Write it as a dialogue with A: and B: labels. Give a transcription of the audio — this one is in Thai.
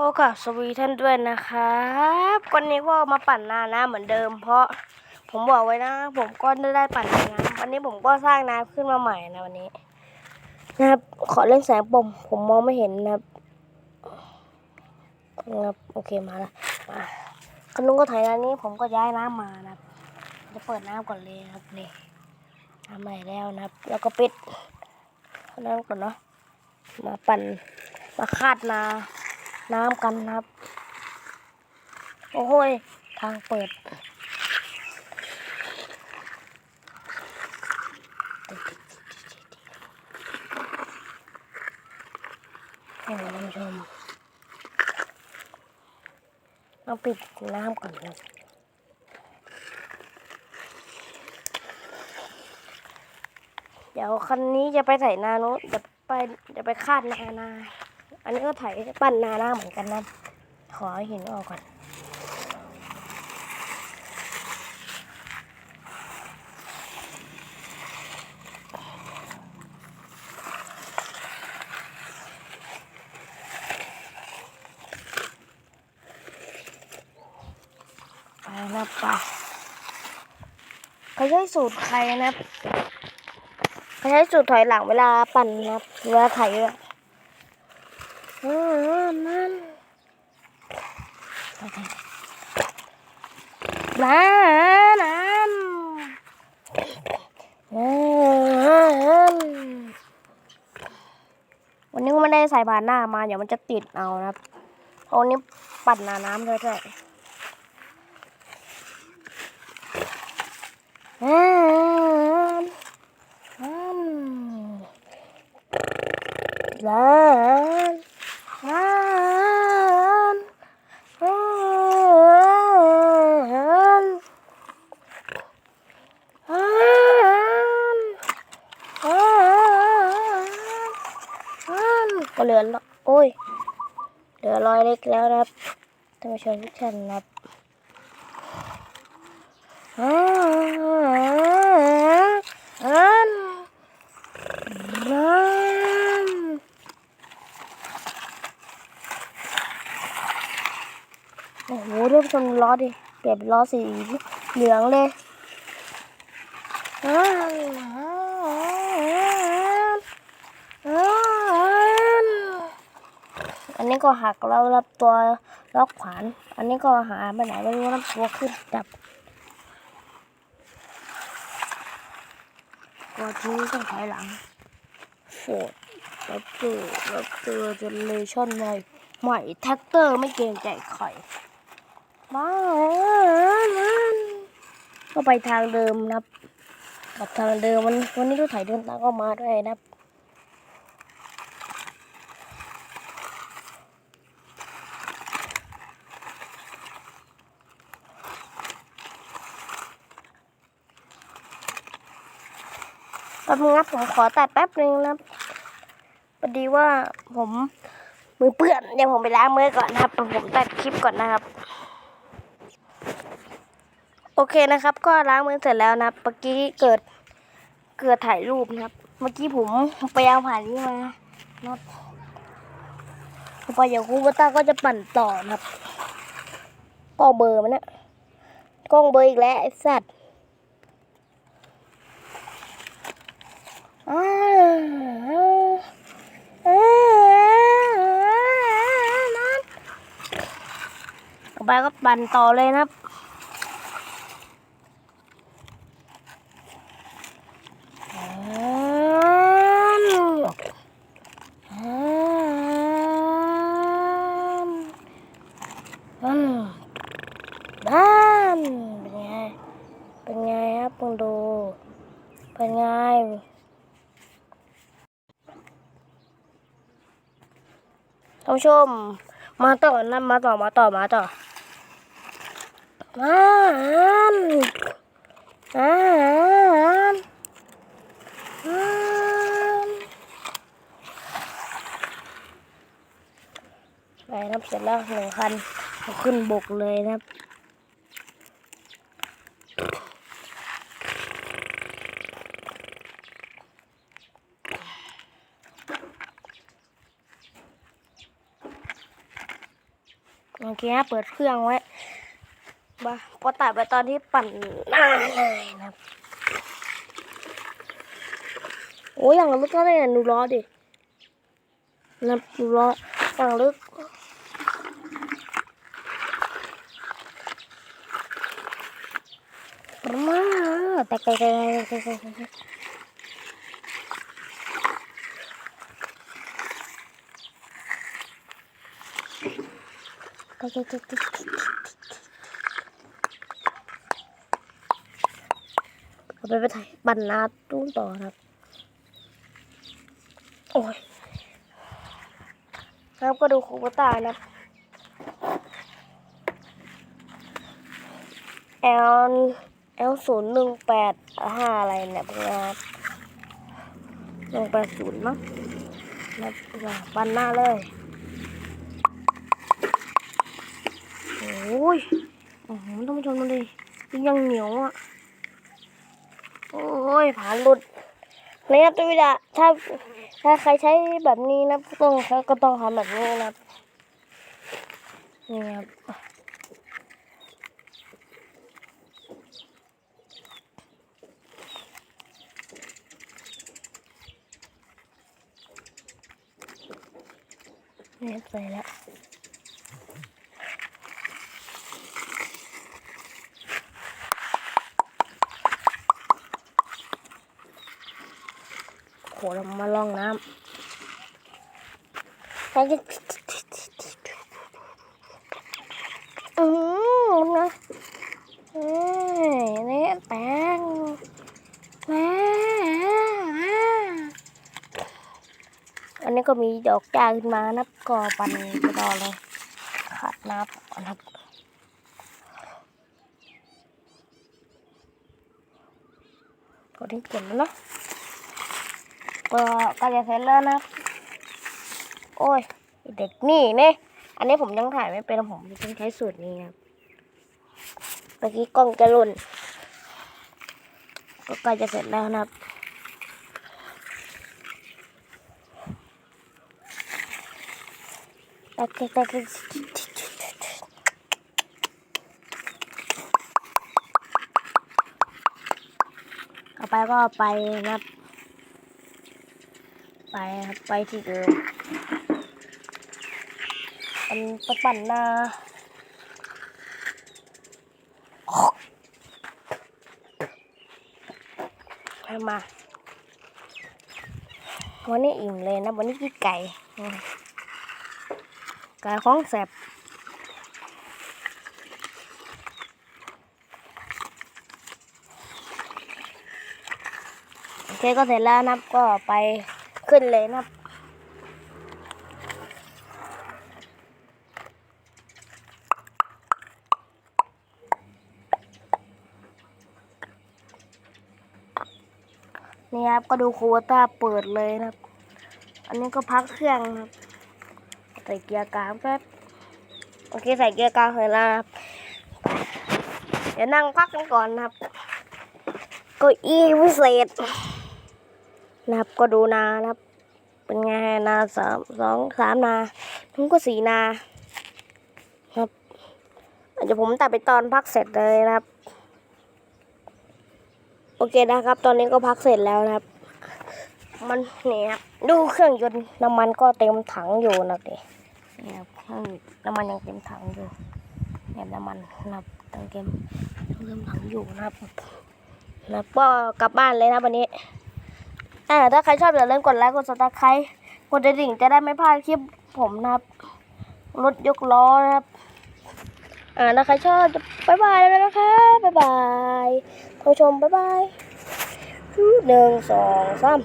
A: โอกาสสวีท่านด้วยนะครับวันนี้ก็มาปั่นนาน้ำเหมือนเดิม เพราะผมบอกไว้นะ ผมก็ได้ได้ปั่นนาน้ำวันนี้ผมก็สร้างน้ำขึ้นมาใหม่นะวันนี้ นะครับขอเล่นแสงปมผมมองไม่เห็นนะครับนะครับโอเคมาละมาขนุนก็ถ่ายน้ำนี้ผมก็ย้ายน้ำมานะครับ จะเปิดน้ำก่อนเลยนะครับนี่น้ำใหม่แล้วนะครับ แล้วก็ปิดน้ำก่อนเนาะมาปั่นมาคาดนา น้ำกันนะครับ โอ้โหยทางเปิดให้ท่านชมต้องปิดน้ำก่อนนะเดี๋ยวคันนี้จะไปใส่นาโน้ตจะไปจะไปคาดนานา อันนี้ก็ไถปั้นนาหน้าเหมือนกันนะขอหินออกก่อนไปนะไปเขาใช้สูตรใครนะเขาใช้สูตรถอยหลังเวลาปั่นนะเวลาไถอะ อืมนั่นโอเคน้ำน้ำน้ำวันนี้ก็ไม่ได้ใส่บานหน้ามาเดี๋ยวมันจะติดเอานะครับเพราะวันนี้ปั่นน้ำด้วยด้วยน้ำน้ำน้ำ น้ำน้ำก็ เหลือละโอ้ย เหลือรอยเล็กแล้วนะครับท่านผู้ชมทุกท่านนะครับน้ำน้นโอ้โหเริ่มชนล้อดิ เปลี่ยนเป็นล้อสีเหลืองเลยอ้าวอ้าวอั นนี้ก็หักแล้วรับตัวล็อกขวาน อันนี้ก็หาไปไหนไม่รู้น้ำตัวขึ้นดับก็ทีนี้ต้องถอยหลังโฟดรับเตอร์รับเตอร์เจเนเรชั่นใหม่ใหม่แท็กเตอร์ไม่เกรงใจใครบ้ามันก็ไปทางเดิมนะครับกับทางเดิมวันวันนี้รถไถเดินตามก็มาด้วยนะครับ ป๊บนึงนะผมขอตัดแป๊บนึงนะพอดีว่าผมมือเปื้อนเดี๋ยวผมไปล้างมือก่อนนะครับผมตัดคลิปก่อนนะครับ โอเคนะครับ ก็ล้างมือเสร็จแล้วนะเมื่อกี้เกิดเกิดถ่ายรูปนะครับ เมื่อกี้ผมไปเอาผ่านนี้มานะครับพออย่างคูบต้าก็จะปั่นต่อนะครับกล้องเบอร์มันนี่ยกล้องเบอร์อีกแล้วไอ้สัตว์อ้าวอ้าวนั่นต่อ ไปก็ปั่นต่อเลยนะครับ อืมอืมอืมบ้านเป็นไง เป็นไงครับคุณดู เป็นไง ท่านผู้ชม มาต่อนะมาต่อมาต่อมาต่อมาอ่านอ่านอืมไปนะครับเสร็จแล้วหนึ่งคันเอาขึ้นบกเลยนะครับ เคนะเปิดเครื่องไว้มาพอตัดไปตอนที่ปั่นหน้าเลยนะโอ้ยอย่างลึกก็ได้นะหนูรอดินะหนูรออย่างลึกมาแตกแตกแตกแตกแตกแตกแตกแตกแตกแตก เอาไปไปถ่ายบันนาตู้ต่อครับ โอ้ยแล้วก็ดูคูปตานะครับ L L ศูนย์หนึ่งแปดห้าอะไรเนี่ยพวกนี้ครับหนึ่งแปดศูนย์มั้งนะปันหน้าเลยโอ้ยโอ้โหท่านผู้ชมดูดิยังเหนียวอะ โอ้ยผ่านหลุดนี่ครับตัววิดาถ้าถ้าใครใช้แบบนี้นะต้องก็ต้องทำแบบนี้นะนี่ครับนี่ใส่แล้ว เรามาลองน้ำใส่กันอืมนะเอ้ยนี่แป้งแม่อันนี้ก็มีดอกจาขึ้นมานับก็ปันไปต่อเลยขาดน้ำก่อนครับก็ทิ้เก็บแล้วเนาะ ก็กล้จะเสร็จแล้วนะครับโอ้ยเด็กนี่เนี่ยอันนี้ผมยังถ่ายไม่เป็นผมต้องใช้สูตรนี้ครับเมื่อกี้กล้องจะหล่นก็ใกล้จะเสร็จแล้วนะครับโอเคโอเคเอาไปก็ไปนะครับ ไปครับไปที่เดิมมันไปปั่นหน้าเอามาวันนี้อิ่มเลยนะวันนี้กินไก่ไก่ของแสบโอเคก็เสร็จแล้วนะก็ไป ขึ้นเลยนะครับนี่ครับก็ดูโควต้าเปิดเลยนะครับ อันนี้ก็พักเครื่องครับ ใส่เกียร์กลางแป๊บ โอเคใส่เกียร์กลางเสร็จแล้วนะครับ เดี๋ยวนั่งพักกันก่อนนะครับ ก็อีพิเศษ นะครับ ก็ดูนานะครับ เป็นไงนาสามสองสามนาทุกก็สี่นาครับเดี๋ยวผมตัดไปตอนพักเสร็จเลยนะครับ โอเคนะครับ ตอนนี้ก็พักเสร็จแล้วนะครับ มันนี่ครับดูเครื่องยนต์น้ำมันก็เต็มถังอยู่นะครับดินี่ครับเครื่องน้ำมันยังเต็มถังอยู่เนี่ยน้ำมันนะครับเต็มเต็มถังอยู่นะครับแล้วก็กลับบ้านเลยนะวันนี้ อ่าถ้าใครชอบอย่าลืมกดไลค์กดซับสไครต์กดกระดิ่งจะได้ไม่พลาดคลิปผมนะครับ รถยกล้อนะครับ อ่าถ้าใครชอบบ๊ายบายแล้วนะครับบ๊ายบายท่านผู้ชมบ๊ายบายหนึ่งสองสาม